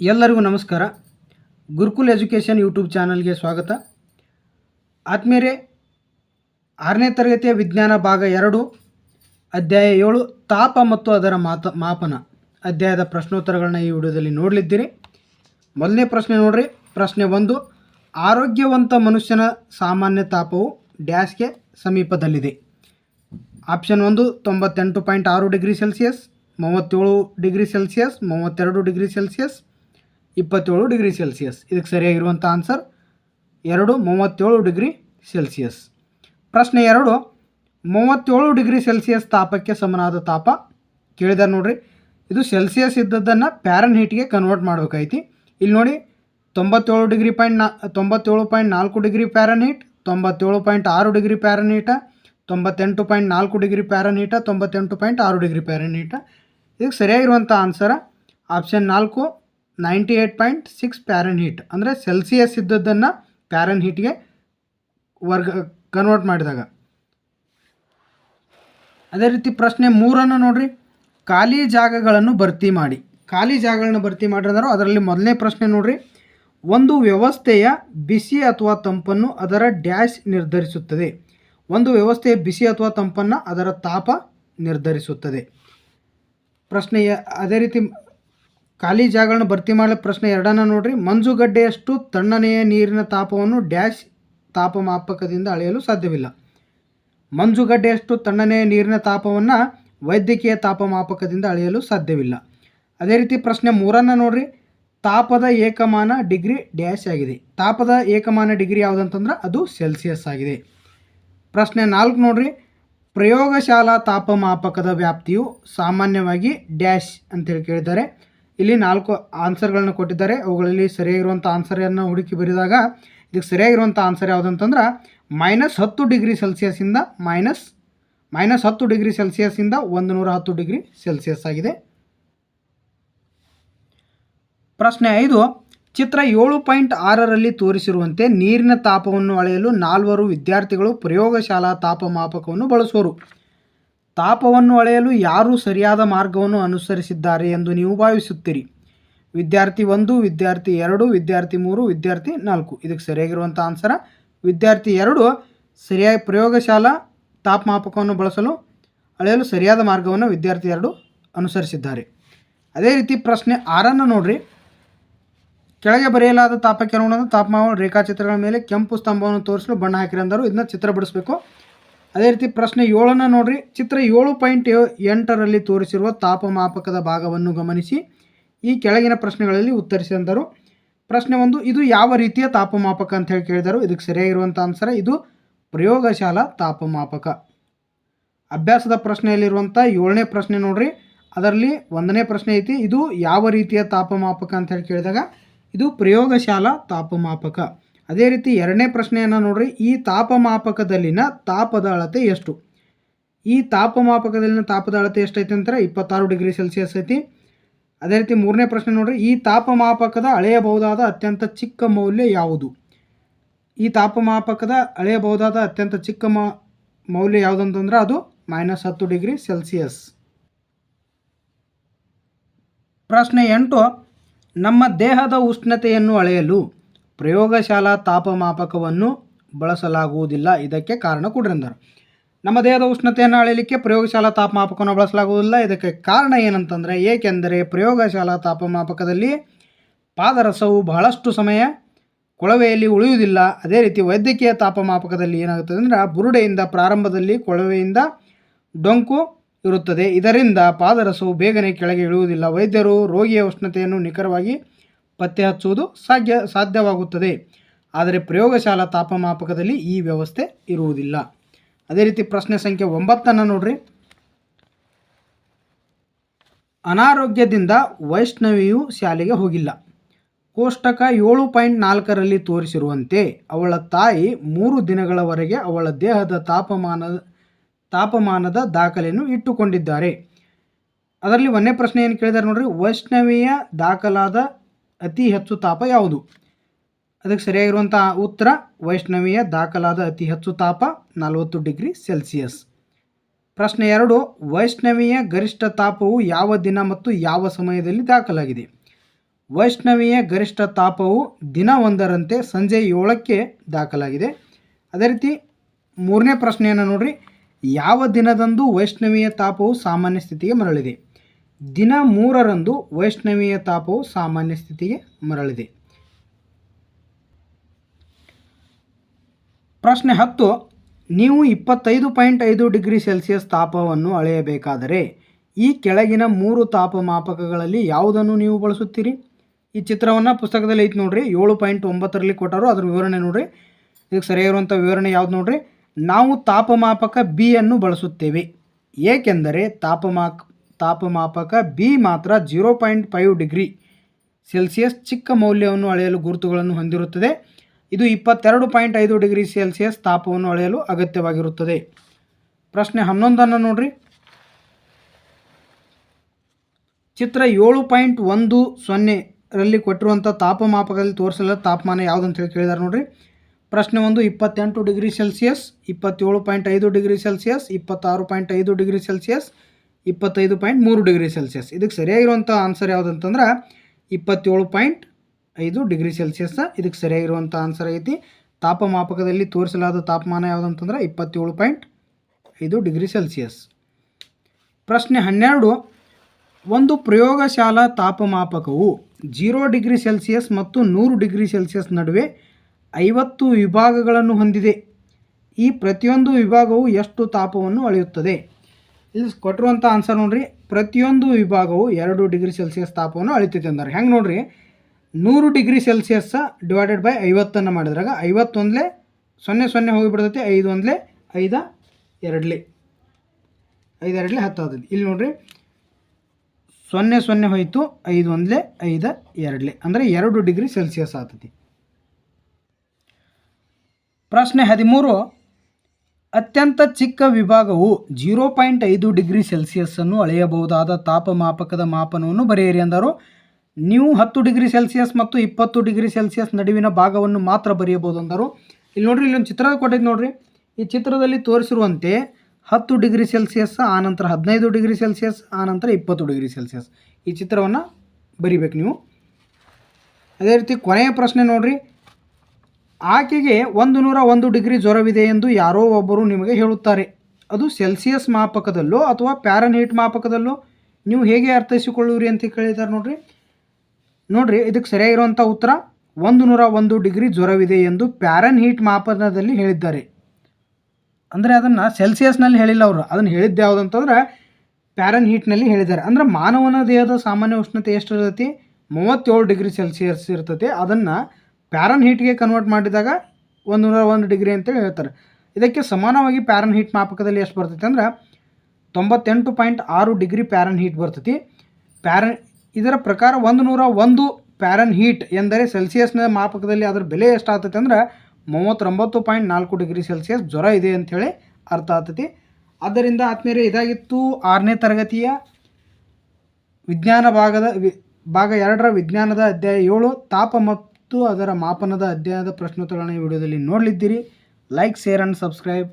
ಎಲ್ಲರಿಗೂ ನಮಸ್ಕಾರ. Gurukul education YouTube ಚಾನಲ್ಗೆ ಸ್ವಾಗತ. ಆತ್ಮೀಯರೇ, ಆರನೇ ತರಗತಿಯ ವಿಜ್ಞಾನ ಭಾಗ ಎರಡು, ಅಧ್ಯಾಯ ಏಳು, ತಾಪ ಮತ್ತು ಅದರ ಮಾತ, ಮಾಪನ. ಅಧ್ಯಾಯದ ಪ್ರಶ್ನೋತ್ತರಗಳನ್ನ ಈ ವಿಡಿಯೋದಲ್ಲಿ ನೋಡಲಿದ್ದೀರಿ. ಮೊದಲನೇ ಪ್ರಶ್ನೆ ನೋಡ್ರಿ. ಪ್ರಶ್ನೆ ಒಂದು, ಆರೋಗ್ಯವಂತ ಮನುಷ್ಯನ ಸಾಮಾನ್ಯ ತಾಪವು ಡ್ಯಾಶ್ಗೆ ಸಮೀಪದಲ್ಲಿದೆ. ಆಪ್ಷನ್ ಒಂದು, ತೊಂಬತ್ತೆಂಟು ಪಾಯಿಂಟ್ ಆರು ಡಿಗ್ರಿ ಸೆಲ್ಸಿಯಸ್, ಮೂವತ್ತೇಳು ಡಿಗ್ರಿ ಸೆಲ್ಸಿಯಸ್, ಮೂವತ್ತೆರಡು ಡಿಗ್ರಿ ಸೆಲ್ಸಿಯಸ್ ಇಪ್ಪತ್ತೇಳು ಡಿಗ್ರಿ ಸೆಲ್ಸಿಯಸ್ ಇದಕ್ಕೆ ಸರಿಯಾಗಿರುವಂಥ ಆನ್ಸರ್ ಎರಡು, ಮೂವತ್ತೇಳು ಡಿಗ್ರಿ ಸೆಲ್ಸಿಯಸ್ ಪ್ರಶ್ನೆ ಎರಡು, ಮೂವತ್ತೇಳು ಡಿಗ್ರಿ ಸೆಲ್ಸಿಯಸ್ ತಾಪಕ್ಕೆ ಸಮನಾದ ತಾಪ? ಕೇಳಿದಾರೆ ನೋಡಿರಿ. ಇದು ಸೆಲ್ಸಿಯಸ್ ಇದ್ದದ್ದನ್ನು ಪ್ಯಾರನ್ ಹೀಟ್ಗೆ ಕನ್ವರ್ಟ್ ಮಾಡಬೇಕೈತಿ ಇಲ್ಲಿ ನೋಡಿ, ತೊಂಬತ್ತೇಳು ಡಿಗ್ರಿ ಪಾಯಿಂಟ್ ನಾ, ತೊಂಬತ್ತೇಳು ಪಾಯಿಂಟ್ ನಾಲ್ಕು ಡಿಗ್ರಿ ಪ್ಯಾರನ್ ಹೀಟ್ ತೊಂಬತ್ತೇಳು ಪಾಯಿಂಟ್ ಆರು ಡಿಗ್ರಿ ಪ್ಯಾರನ್ ಹೀಟ ತೊಂಬತ್ತೆಂಟು ಪಾಯಿಂಟ್ ನಾಲ್ಕು ಡಿಗ್ರಿ ಪ್ಯಾರನ್ ಹೀಟ ತೊಂಬತ್ತೆಂಟು ಪಾಯಿಂಟ್ ಆರು ಡಿಗ್ರಿ ಪ್ಯಾರನ್ ಹೀಟ ಇದಕ್ಕೆ ಸರಿಯಾಗಿರುವಂಥ ಆನ್ಸರ ಆಪ್ಷನ್ ನಾಲ್ಕು ninety eight point six Fahrenheit ಅಂದರೆ ಸೆಲ್ಸಿಯಸ್ ಇದ್ದದ್ದನ್ನು ಪ್ಯಾರನ್ ಹೀಟ್ಗೆ ವರ್ಗ ಕನ್ವರ್ಟ್ ಮಾಡಿದಾಗ. ಅದೇ ರೀತಿ ಪ್ರಶ್ನೆ ಮೂರನ್ನು ನೋಡಿರಿ. ಖಾಲಿ ಜಾಗಗಳನ್ನು ಭರ್ತಿ ಮಾಡಿ. ಖಾಲಿ ಜಾಗಗಳನ್ನು ಭರ್ತಿ ಮಾಡಿದ್ರು ಅದರಲ್ಲಿ ಮೊದಲನೇ ಪ್ರಶ್ನೆ ನೋಡಿರಿ. ಒಂದು ವ್ಯವಸ್ಥೆಯ ಬಿಸಿ ಅಥವಾ ತಂಪನ್ನು ಅದರ ಡ್ಯಾಶ್ ನಿರ್ಧರಿಸುತ್ತದೆ. ಒಂದು ವ್ಯವಸ್ಥೆಯ ಬಿಸಿ ಅಥವಾ ತಂಪನ್ನು ಅದರ ತಾಪ ನಿರ್ಧರಿಸುತ್ತದೆ. ಪ್ರಶ್ನೆಯ, ಅದೇ ರೀತಿ ಖಾಲಿ ಜಾಗಗಳನ್ನು ಭರ್ತಿ ಮಾಡಲು ಪ್ರಶ್ನೆ ಎರಡನ್ನು ನೋಡ್ರಿ. ಮಂಜುಗಡ್ಡೆಯಷ್ಟು ತಣ್ಣನೆಯ ನೀರಿನ ತಾಪವನ್ನು ಡ್ಯಾಶ್ ತಾಪಮಾಪಕದಿಂದ ಅಳೆಯಲು ಸಾಧ್ಯವಿಲ್ಲ. ಮಂಜುಗಡ್ಡೆಯಷ್ಟು ತಣ್ಣನೆಯ ನೀರಿನ ತಾಪವನ್ನು ವೈದ್ಯಕೀಯ ತಾಪಮಾಪಕದಿಂದ ಅಳೆಯಲು ಸಾಧ್ಯವಿಲ್ಲ. ಅದೇ ರೀತಿ ಪ್ರಶ್ನೆ ಮೂರನ್ನು ನೋಡ್ರಿ. ತಾಪದ ಏಕಮಾನ ಡಿಗ್ರಿ ಡ್ಯಾಶ್ ಆಗಿದೆ. ತಾಪದ ಏಕಮಾನ ಡಿಗ್ರಿ ಯಾವುದಂತಂದ್ರೆ ಅದು ಸೆಲ್ಸಿಯಸ್ ಆಗಿದೆ. ಪ್ರಶ್ನೆ ನಾಲ್ಕು ನೋಡ್ರಿ. ಪ್ರಯೋಗಶಾಲಾ ತಾಪಮಾಪಕದ ವ್ಯಾಪ್ತಿಯು ಸಾಮಾನ್ಯವಾಗಿ ಡ್ಯಾಶ್ ಅಂತೇಳಿ ಕೇಳಿದ್ದಾರೆ ಇಲ್ಲಿ ನಾಲ್ಕು ಆನ್ಸರ್ಗಳನ್ನ ಕೊಟ್ಟಿದ್ದಾರೆ. ಅವುಗಳಲ್ಲಿ ಸರಿಯಾಗಿರುವಂಥ ಆನ್ಸರನ್ನು ಹುಡುಕಿ ಬರೆದಾಗ, ಇದಕ್ಕೆ ಸರಿಯಾಗಿರುವಂಥ ಆನ್ಸರ್ ಯಾವುದಂತಂದ್ರೆ ಮೈನಸ್ ಹತ್ತು ಡಿಗ್ರಿ ಸೆಲ್ಸಿಯಸ್ಸಿಂದ ಮೈನಸ್ ಮೈನಸ್ ಹತ್ತು ಡಿಗ್ರಿ ಸೆಲ್ಸಿಯಸ್ಸಿಂದ ಒಂದು ನೂರ ಹತ್ತು ಡಿಗ್ರಿ ಸೆಲ್ಸಿಯಸ್ ಆಗಿದೆ. ಪ್ರಶ್ನೆ ಐದು, ಚಿತ್ರ ಏಳು ಪಾಯಿಂಟ್ ಆರರಲ್ಲಿ ತೋರಿಸಿರುವಂತೆ ನೀರಿನ ತಾಪವನ್ನು ಅಳೆಯಲು ನಾಲ್ವರು ವಿದ್ಯಾರ್ಥಿಗಳು ಪ್ರಯೋಗಶಾಲಾ ತಾಪಮಾಪಕವನ್ನು ಬಳಸುವರು ತಾಪವನ್ನು ಅಳೆಯಲು ಯಾರು ಸರಿಯಾದ ಮಾರ್ಗವನ್ನು ಅನುಸರಿಸಿದ್ದಾರೆ ಎಂದು ನೀವು ಭಾವಿಸುತ್ತೀರಿ. ವಿದ್ಯಾರ್ಥಿ ಒಂದು, ವಿದ್ಯಾರ್ಥಿ ಎರಡು, ವಿದ್ಯಾರ್ಥಿ ಮೂರು, ವಿದ್ಯಾರ್ಥಿ ನಾಲ್ಕು. ಇದಕ್ಕೆ ಸರಿಯಾಗಿರುವಂಥ ಆನ್ಸರ, ವಿದ್ಯಾರ್ಥಿ ಎರಡು, ಸರಿಯಾಗಿ ಪ್ರಯೋಗಶಾಲಾ, ತಾಪಮಾಪಕವನ್ನು ಬಳಸಲು, ಅಳೆಯಲು ಸರಿಯಾದ ಮಾರ್ಗವನ್ನು ವಿದ್ಯಾರ್ಥಿ ಎರಡು ಅನುಸರಿಸಿದ್ದಾರೆ. ಅದೇ ರೀತಿ ಪ್ರಶ್ನೆ ಆರನ್ನು ನೋಡ್ರಿ. ಕೆಳಗೆ ಬರೆಯಲಾದ ತಾಪಕ್ಕೆ ಅನುಗುಣವಾದ ತಾಪಮಾನ ರೇಖಾಚಿತ್ರಗಳ ಮೇಲೆ ಕೆಂಪು ಸ್ತಂಭವನ್ನು ತೋರಿಸಲು ಬಣ್ಣ ಹಾಕಿರಂದರು ಇದನ್ನ ಚಿತ್ರ ಬಿಡಿಸ್ಬೇಕು. ಅದೇ ರೀತಿ ಪ್ರಶ್ನೆ ಏಳನ್ನು ನೋಡ್ರಿ. ಚಿತ್ರ ಏಳು ಪಾಯಿಂಟ್ ಎಂಟರಲ್ಲಿ ತೋರಿಸಿರುವ ತಾಪಮಾಪಕದ ಭಾಗವನ್ನು ಗಮನಿಸಿ. ಈ ಕೆಳಗಿನ ಪ್ರಶ್ನೆಗಳಲ್ಲಿ ಉತ್ತರಿಸಿದರು ಪ್ರಶ್ನೆ ಒಂದು, ಇದು ಯಾವ ರೀತಿಯ ತಾಪಮಾಪಕ ಅಂತ ಹೇಳಿ ಕೇಳಿದರು. ಇದಕ್ಕೆ ಸರಿಯಾಗಿರುವಂಥ ಆನ್ಸರ್ ಇದು ಪ್ರಯೋಗಶಾಲಾ ತಾಪಮಾಪಕ. ಅಭ್ಯಾಸದ ಪ್ರಶ್ನೆಯಲ್ಲಿರುವಂಥ ಏಳನೇ ಪ್ರಶ್ನೆ ನೋಡ್ರಿ. ಅದರಲ್ಲಿ ಒಂದನೇ ಪ್ರಶ್ನೆ ಐತಿ, ಇದು ಯಾವ ರೀತಿಯ ತಾಪಮಾಪಕ ಅಂತ ಹೇಳಿ ಕೇಳಿದಾಗ, ಇದು ಪ್ರಯೋಗಶಾಲಾ ತಾಪಮಾಪಕ. ಅದೇ ರೀತಿ ಎರಡನೇ ಪ್ರಶ್ನೆಯನ್ನು ನೋಡ್ರಿ. ಈ ತಾಪಮಾಪಕದಲ್ಲಿನ ತಾಪದ ಅಳತೆ ಎಷ್ಟು? ಈ ತಾಪಮಾಪಕದಲ್ಲಿನ ತಾಪದ ಅಳತೆ ಎಷ್ಟೈತೆ ಅಂತಾರೆ? ಇಪ್ಪತ್ತಾರು ಡಿಗ್ರಿ ಸೆಲ್ಸಿಯಸ್ ಐತಿ. ಅದೇ ರೀತಿ ಮೂರನೇ ಪ್ರಶ್ನೆ ನೋಡ್ರಿ. ಈ ತಾಪಮಾಪಕದ ಅಳೆಯಬಹುದಾದ ಅತ್ಯಂತ ಚಿಕ್ಕ ಮೌಲ್ಯ ಯಾವುದು? ಈ ತಾಪಮಾಪಕದ ಅಳೆಯಬಹುದಾದ ಅತ್ಯಂತ ಚಿಕ್ಕ ಮೌಲ್ಯ ಯಾವುದಂತಂದ್ರೆ ಅದು ಮೈನಸ್ ಹತ್ತು ಡಿಗ್ರಿ ಸೆಲ್ಸಿಯಸ್. ಪ್ರಶ್ನೆ ಎಂಟು, ನಮ್ಮ ದೇಹದ ಉಷ್ಣತೆಯನ್ನು ಅಳೆಯಲು ಪ್ರಯೋಗಶಾಲಾ ತಾಪಮಾಪಕವನ್ನು ಬಳಸಲಾಗುವುದಿಲ್ಲ. ಇದಕ್ಕೆ ಕಾರಣ ಕೊಡ್ರಿಂದರು. ನಮ್ಮ ದೇಹದ ಉಷ್ಣತೆಯನ್ನು ಅಳೆಯಲಿಕ್ಕೆ ಪ್ರಯೋಗಶಾಲಾ ತಾಪಮಾಪಕವನ್ನು ಬಳಸಲಾಗುವುದಿಲ್ಲ. ಇದಕ್ಕೆ ಕಾರಣ ಏನಂತಂದರೆ, ಏಕೆಂದರೆ ಪ್ರಯೋಗಶಾಲಾ ತಾಪಮಾಪಕದಲ್ಲಿ ಪಾದರಸವು ಬಹಳಷ್ಟು ಸಮಯ ಕೊಳವೆಯಲ್ಲಿ ಉಳಿಯುವುದಿಲ್ಲ. ಅದೇ ರೀತಿ ವೈದ್ಯಕೀಯ ತಾಪಮಾಪಕದಲ್ಲಿ ಏನಾಗುತ್ತದೆ ಅಂದರೆ, ಬುರುಡೆಯಿಂದ ಪ್ರಾರಂಭದಲ್ಲಿ ಕೊಳವೆಯಿಂದ ಡೊಂಕು ಇರುತ್ತದೆ. ಇದರಿಂದ ಪಾದರಸವು ಬೇಗನೆ ಕೆಳಗೆ ಇಳಿಯುವುದಿಲ್ಲ. ವೈದ್ಯರು ರೋಗಿಯ ಉಷ್ಣತೆಯನ್ನು ನಿಖರವಾಗಿ ಪತ್ತೆ ಹಚ್ಚುವುದು ಸಾಧ್ಯ, ಸಾಧ್ಯವಾಗುತ್ತದೆ. ಆದರೆ ಪ್ರಯೋಗಶಾಲಾ ತಾಪಮಾಪಕದಲ್ಲಿ ಈ ವ್ಯವಸ್ಥೆ ಇರುವುದಿಲ್ಲ. ಅದೇ ರೀತಿ ಪ್ರಶ್ನೆ ಸಂಖ್ಯೆ ಒಂಬತ್ತನ್ನು ನೋಡ್ರಿ. ಅನಾರೋಗ್ಯದಿಂದ ವೈಷ್ಣವಿಯು ಶಾಲೆಗೆ ಹೋಗಿಲ್ಲ. ಕೋಷ್ಟಕ ಏಳು ಪಾಯಿಂಟ್ ನಾಲ್ಕರಲ್ಲಿ ತೋರಿಸಿರುವಂತೆ ಅವಳ ತಾಯಿ ಮೂರು ದಿನಗಳವರೆಗೆ ಅವಳ ದೇಹದ ತಾಪಮಾನ, ತಾಪಮಾನದ ದಾಖಲೆಯನ್ನು ಇಟ್ಟುಕೊಂಡಿದ್ದಾರೆ. ಅದರಲ್ಲಿ ಒಂದೇ ಪ್ರಶ್ನೆ ಏನು ಕೇಳಿದ್ದಾರೆ ನೋಡ್ರಿ. ವೈಷ್ಣವಿಯ ದಾಖಲಾದ ಅತಿ ಹೆಚ್ಚು ತಾಪ ಯಾವುದು? ಅದಕ್ಕೆ ಸರಿಯಾಗಿರುವಂಥ ಉತ್ತರ, ವೈಷ್ಣವಿಯ ದಾಖಲಾದ ಅತಿ ಹೆಚ್ಚು ತಾಪ ನಲವತ್ತು ಡಿಗ್ರಿ ಸೆಲ್ಸಿಯಸ್. ಪ್ರಶ್ನೆ ಎರಡು, ವೈಷ್ಣವಿಯ ಗರಿಷ್ಠ ತಾಪವು ಯಾವ ದಿನ ಮತ್ತು ಯಾವ ಸಮಯದಲ್ಲಿ ದಾಖಲಾಗಿದೆ? ವೈಷ್ಣವಿಯ ಗರಿಷ್ಠ ತಾಪವು ದಿನ ಒಂದರಂತೆ ಸಂಜೆ ಏಳಕ್ಕೆ ದಾಖಲಾಗಿದೆ. ಅದೇ ರೀತಿ ಮೂರನೇ ಪ್ರಶ್ನೆಯನ್ನು ನೋಡಿರಿ. ಯಾವ ದಿನದಂದು ವೈಷ್ಣವಿಯ ತಾಪವು ಸಾಮಾನ್ಯ ಸ್ಥಿತಿಗೆ ಮರಳಿದೆ? ದಿನ ಮೂರರಂದು ವೈಷ್ಣವಿಯ ತಾಪವು ಸಾಮಾನ್ಯ ಸ್ಥಿತಿಗೆ ಮರಳಿದೆ. ಪ್ರಶ್ನೆ ಹತ್ತು, ನೀವು ಇಪ್ಪತ್ತೈದು ಪಾಯಿಂಟ್ ಐದು ಡಿಗ್ರಿ ಸೆಲ್ಸಿಯಸ್ ತಾಪವನ್ನು ಅಳೆಯಬೇಕಾದರೆ ಈ ಕೆಳಗಿನ ಮೂರು ತಾಪಮಾಪಕಗಳಲ್ಲಿ ಯಾವುದನ್ನು ನೀವು ಬಳಸುತ್ತೀರಿ? ಈ ಚಿತ್ರವನ್ನು ಪುಸ್ತಕದಲ್ಲಿ ಐತೆ ನೋಡ್ರಿ, ಏಳು ಪಾಯಿಂಟ್ ಒಂಬತ್ತರಲ್ಲಿ ಕೊಟ್ಟರು, ಅದರ ವಿವರಣೆ ನೋಡ್ರಿ. ಇದಕ್ಕೆ ಸರಿಯಾಗಿರುವಂಥ ವಿವರಣೆ ಯಾವ್ದು ನೋಡ್ರಿ? ನಾವು ತಾಪಮಾಪಕ ಬಿ ಅನ್ನು ಬಳಸುತ್ತೇವೆ. ಏಕೆಂದರೆ ತಾಪಮಾಕ ತಾಪಮಾಪಕ ಬಿ ಮಾತ್ರ zero point five degree Celsius ಚಿಕ್ಕ ಮೌಲ್ಯವನ್ನು ಅಳೆಯಲು ಗುರುತುಗಳನ್ನು ಹೊಂದಿರುತ್ತದೆ. ಇದು ಇಪ್ಪತ್ತೆರಡು ಪಾಯಿಂಟ್ ಐದು ಡಿಗ್ರಿ ಸೆಲ್ಸಿಯಸ್ ತಾಪವನ್ನು ಅಳೆಯಲು ಅಗತ್ಯವಾಗಿರುತ್ತದೆ. ಪ್ರಶ್ನೆ ಹನ್ನೊಂದನ್ನು ನೋಡ್ರಿ. ಚಿತ್ರ ಏಳು ಪಾಯಿಂಟ್ ಒಂದು ಸೊನ್ನೆರಲ್ಲಿ ಕೊಟ್ಟಿರುವಂಥ ತಾಪಮಾಪಕದಲ್ಲಿ ತೋರಿಸಲ ತಾಪಮಾನ ಯಾವುದಂತ ಹೇಳಿ ಕೇಳಿದಾರೆ ನೋಡ್ರಿ. ಪ್ರಶ್ನೆ ಒಂದು, ಇಪ್ಪತ್ತೆಂಟು ಡಿಗ್ರಿ ಸೆಲ್ಸಿಯಸ್ ಇಪ್ಪತ್ತೇಳು ಪಾಯಿಂಟ್ ಐದು ಡಿಗ್ರಿ ಸೆಲ್ಸಿಯಸ್ ಇಪ್ಪತ್ತಾರು ಪಾಯಿಂಟ್ ಐದು ಡಿಗ್ರಿ ಸೆಲ್ಸಿಯಸ್ ಇಪ್ಪತ್ತೈದು ಪಾಯಿಂಟ್ ಮೂರು ಡಿಗ್ರಿ ಸೆಲ್ಸಿಯಸ್ ಇದಕ್ಕೆ ಸರಿಯಾಗಿರುವಂಥ ಆನ್ಸರ್ ಯಾವುದಂತಂದ್ರೆ ಇಪ್ಪತ್ತೇಳು ಪಾಯಿಂಟ್ ಐದು ಡಿಗ್ರಿ ಸೆಲ್ಸಿಯಸ್ ಇದಕ್ಕೆ ಸರಿಯಾಗಿರುವಂಥ ಆನ್ಸರ್ ಐತಿ. ತಾಪಮಾಪಕದಲ್ಲಿ ತೋರಿಸಲಾದ ತಾಪಮಾನ ಯಾವುದಂತಂದ್ರೆ ಇಪ್ಪತ್ತೇಳು ಪಾಯಿಂಟ್ ಐದು ಡಿಗ್ರಿ ಸೆಲ್ಸಿಯಸ್ ಪ್ರಶ್ನೆ ಹನ್ನೆರಡು, ಒಂದು ಪ್ರಯೋಗಶಾಲಾ ತಾಪಮಾಪಕವು ಜೀರೋ ಡಿಗ್ರಿ ಸೆಲ್ಸಿಯಸ್ ಮತ್ತು ನೂರು ಡಿಗ್ರಿ ಸೆಲ್ಸಿಯಸ್ ನಡುವೆ ಐವತ್ತು ವಿಭಾಗಗಳನ್ನು ಹೊಂದಿದೆ. ಈ ಪ್ರತಿಯೊಂದು ವಿಭಾಗವು ಎಷ್ಟು ತಾಪವನ್ನು ಅಳೆಯುತ್ತದೆ? ಇಲ್ಲಿ ಕೊಟ್ಟಿರುವಂಥ ಆನ್ಸರ್ ನೋಡ್ರಿ, ಪ್ರತಿಯೊಂದು ವಿಭಾಗವು ಎರಡು ಡಿಗ್ರಿ ಸೆಲ್ಸಿಯಸ್ ತಾಪವನ್ನು ಅಳಿತೈತೆ ಅಂತಾರೆ ಹೆಂಗೆ ನೋಡ್ರಿ? ನೂರು ಡಿಗ್ರಿ ಸೆಲ್ಸಿಯಸ್ ಡಿವೈಡೆಡ್ ಬೈ ಐವತ್ತನ್ನು ಮಾಡಿದ್ರಾಗ ಐವತ್ತೊಂದಲೇ ಸೊನ್ನೆ ಸೊನ್ನೆ ಹೋಗಿಬಿಡ್ತೈತಿ ಐದು ಒಂದಲೇ ಐದ ಎರಡಲಿ. ಐದು ಎರಡಲೇ ಹತ್ತು ಇಲ್ಲಿ ನೋಡ್ರಿ, ಸೊನ್ನೆ ಸೊನ್ನೆ ಹೋಯಿತು ಐದು ಒಂದಲೆ ಐದ ಎರಡಲೇ. ಅಂದರೆ ಎರಡು ಡಿಗ್ರಿ ಸೆಲ್ಸಿಯಸ್ ಆಗ್ತೈತಿ. ಪ್ರಶ್ನೆ ಹದಿಮೂರು ಅತ್ಯಂತ ಚಿಕ್ಕ ವಿಭಾಗವು ಜೀರೋ ಪಾಯಿಂಟ್ ಐದು ಡಿಗ್ರಿ ಸೆಲ್ಸಿಯಸ್ಸನ್ನು ಅಳೆಯಬಹುದಾದ ತಾಪಮಾಪಕದ ಮಾಪನವನ್ನು ಬರೆಯಿರಿ ಎಂದರು ನೀವು ಹತ್ತು ಡಿಗ್ರಿ ಸೆಲ್ಸಿಯಸ್ ಮತ್ತು ಇಪ್ಪತ್ತು ಡಿಗ್ರಿ ಸೆಲ್ಸಿಯಸ್ ನಡುವಿನ ಭಾಗವನ್ನು ಮಾತ್ರ ಬರೆಯಬಹುದು ಅಂದರು. ಇಲ್ಲಿ ನೋಡ್ರಿ, ಇಲ್ಲೊಂದು ಚಿತ್ರ ಕೊಟ್ಟಿದ್ದು ನೋಡ್ರಿ. ಈ ಚಿತ್ರದಲ್ಲಿ ತೋರಿಸಿರುವಂತೆ ಹತ್ತು ಡಿಗ್ರಿ ಸೆಲ್ಸಿಯಸ್, ಆನಂತರ ಹದಿನೈದು ಡಿಗ್ರಿ ಸೆಲ್ಸಿಯಸ್, ಆನಂತರ ಇಪ್ಪತ್ತು ಡಿಗ್ರಿ ಸೆಲ್ಸಿಯಸ್. ಈ ಚಿತ್ರವನ್ನು ಬರಿಬೇಕು ನೀವು. ಅದೇ ರೀತಿ ಕೊನೆಯ ಪ್ರಶ್ನೆ ನೋಡ್ರಿ. ಆಕೆಗೆ ಒಂದು ನೂರ ಒಂದು ಡಿಗ್ರಿ ಜ್ವರವಿದೆ ಎಂದು ಯಾರೋ ಒಬ್ಬರು ನಿಮಗೆ ಹೇಳುತ್ತಾರೆ. ಅದು ಸೆಲ್ಸಿಯಸ್ ಮಾಪಕದಲ್ಲೋ ಅಥವಾ ಪ್ಯಾರನ್ಹೀಟ್ ಮಾಪಕದಲ್ಲೋ? ನೀವು ಹೇಗೆ ಅರ್ಥೈಸಿಕೊಳ್ಳುವಿರಿ ಅಂತ ಕೇಳಿದ್ದಾರೆ ನೋಡ್ರಿ. ನೋಡ್ರಿ, ಇದಕ್ಕೆ ಸರಿಯಾಗಿರುವಂಥ ಉತ್ತರ ಒಂದು ನೂರ ಒಂದು ಡಿಗ್ರಿ ಜ್ವರವಿದೆ ಎಂದು ಪ್ಯಾರನ್ ಹೀಟ್ ಮಾಪನದಲ್ಲಿ ಹೇಳಿದ್ದಾರೆ. ಅಂದರೆ ಅದನ್ನು ಸೆಲ್ಸಿಯಸ್ನಲ್ಲಿ ಹೇಳಿಲ್ಲ ಅವರು. ಅದನ್ನು ಹೇಳಿದ್ದು ಯಾವುದಂತಂದ್ರೆ ಪ್ಯಾರನ್ ಹೀಟ್ನಲ್ಲಿ ಹೇಳಿದ್ದಾರೆ. ಅಂದ್ರೆ ಮಾನವನ ದೇಹದ ಸಾಮಾನ್ಯ ಉಷ್ಣತೆ ಎಷ್ಟು ಇರ್ತೈತಿ ಮೂವತ್ತೇಳು ಡಿಗ್ರಿ ಸೆಲ್ಸಿಯಸ್ ಇರ್ತೈತಿ. ಅದನ್ನು ಪ್ಯಾರನ್ ಹೀಟ್ಗೆ ಕನ್ವರ್ಟ್ ಮಾಡಿದಾಗ ಒಂದು ನೂರ ಒಂದು ಡಿಗ್ರಿ ಅಂತೇಳಿ ಹೇಳ್ತಾರೆ. ಇದಕ್ಕೆ ಸಮಾನವಾಗಿ ಪ್ಯಾರನ್ ಹೀಟ್ ಮಾಪಕದಲ್ಲಿ ಎಷ್ಟು ಬರ್ತೈತೆ ಅಂದ್ರೆ ತೊಂಬತ್ತೆಂಟು ಪಾಯಿಂಟ್ ಆರು ಡಿಗ್ರಿ ಪ್ಯಾರನ್ ಹೀಟ್ ಬರ್ತೈತಿ. ಪ್ಯಾರನ್ ಇದರ ಪ್ರಕಾರ ಒಂದು ನೂರ ಒಂದು ಪ್ಯಾರನ್ ಹೀಟ್ ಎಂದರೆ ಸೆಲ್ಸಿಯಸ್ನ ಮಾಪಕದಲ್ಲಿ ಅದರ ಬೆಲೆ ಎಷ್ಟಾಗ್ತೈತೆ ಅಂದ್ರೆ ಮೂವತ್ತೊಂಬತ್ತು ಪಾಯಿಂಟ್ ನಾಲ್ಕು ಡಿಗ್ರಿ ಸೆಲ್ಸಿಯಸ್ ಜ್ವರ ಇದೆ ಅಂಥೇಳಿ ಅರ್ಥ ಆಗ್ತೈತಿ. ಆದ್ದರಿಂದ ಆತ್ಮೀಯರೇ, ಇದಾಗಿತ್ತು ಆರನೇ ತರಗತಿಯ ವಿಜ್ಞಾನ ಭಾಗದ ವಿ, ಭಾಗ ಎರಡರ ವಿಜ್ಞಾನದ ಅಧ್ಯಾಯ ಏಳು, ತಾಪ ಮತ್ತು ಅದರ ಮಾಪನದ ಅಧ್ಯಯನದ ಪ್ರಶ್ನೋತ್ತರಗಳನ್ನು ಈ ವಿಡಿಯೋದಲ್ಲಿ ನೋಡಲಿದ್ದೀರಿ. Like share and subscribe